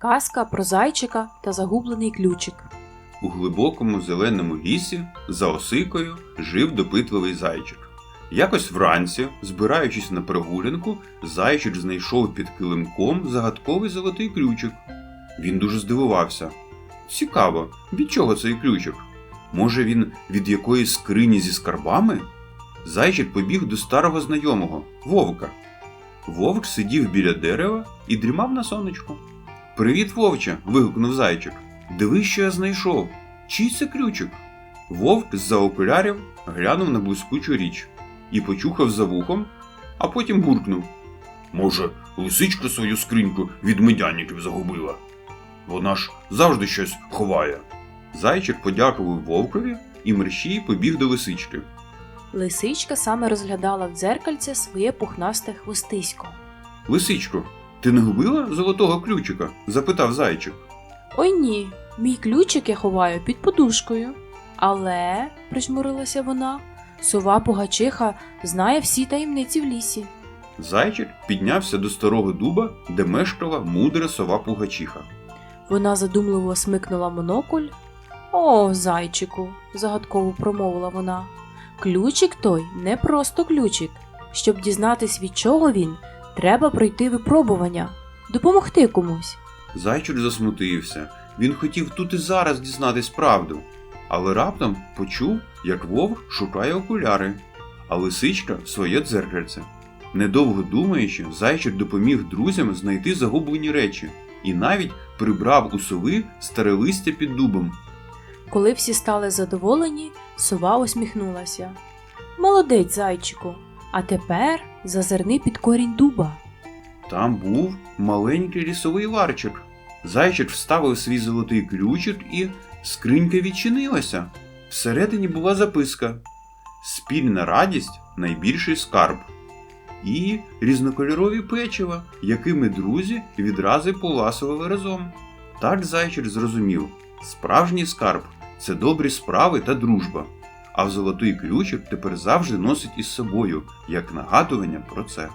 Казка про зайчика та загублений ключик. У глибокому зеленому лісі за осикою жив допитливий зайчик. Якось вранці, збираючись на прогулянку, зайчик знайшов під килимком загадковий золотий ключик. Він дуже здивувався. Цікаво, від чого цей ключик? Може, він від якоїсь скрині зі скарбами? Зайчик побіг до старого знайомого вовка. Вовк сидів біля дерева і дрімав на сонечку. Привіт, вовче. вигукнув зайчик. Диви, що я знайшов. Чий це ключик? Вовк з-за окулярів глянув на блискучу річ і почухав за вухом, а потім буркнув. Може, лисичка свою скриньку від медяників загубила? Вона ж завжди щось ховає. Зайчик подякував вовкові і мерщій побіг до лисички. Лисичка саме розглядала в дзеркальце своє пухнасте хвостисько. Лисичко, ти не губила золотого ключика? запитав зайчик. Ой ні, мій ключик я ховаю під подушкою. Але, прижмурилася вона, сова пугачиха знає всі таємниці в лісі. Зайчик піднявся до старого дуба, де мешкала мудра сова пугачиха. Вона задумливо смикнула монокуль. О, зайчику, загадково промовила вона. Ключик той не просто ключик. Щоб дізнатись, від чого він, треба пройти випробування, допомогти комусь. Зайчик засмутився. Він хотів тут і зараз дізнатись правду, але раптом почув, як вовк шукає окуляри, а лисичка своє дзеркальце. Недовго думаючи, зайчик допоміг друзям знайти загублені речі і навіть прибрав у сови старе листя під дубом. Коли всі стали задоволені, сова усміхнулася. Молодець, зайчику, а тепер зазирни під корінь дуба. Там був маленький лісовий ларчик. Зайчик вставив свій золотий ключик і скринька відчинилася. Всередині була записка: Спільна радість найбільший скарб. І різнокольорові печива, якими друзі відрази поласували разом. Так зайчик зрозумів: справжній скарб це добрі справи та дружба. А золотий ключик тепер завжди носить із собою як нагадування про це.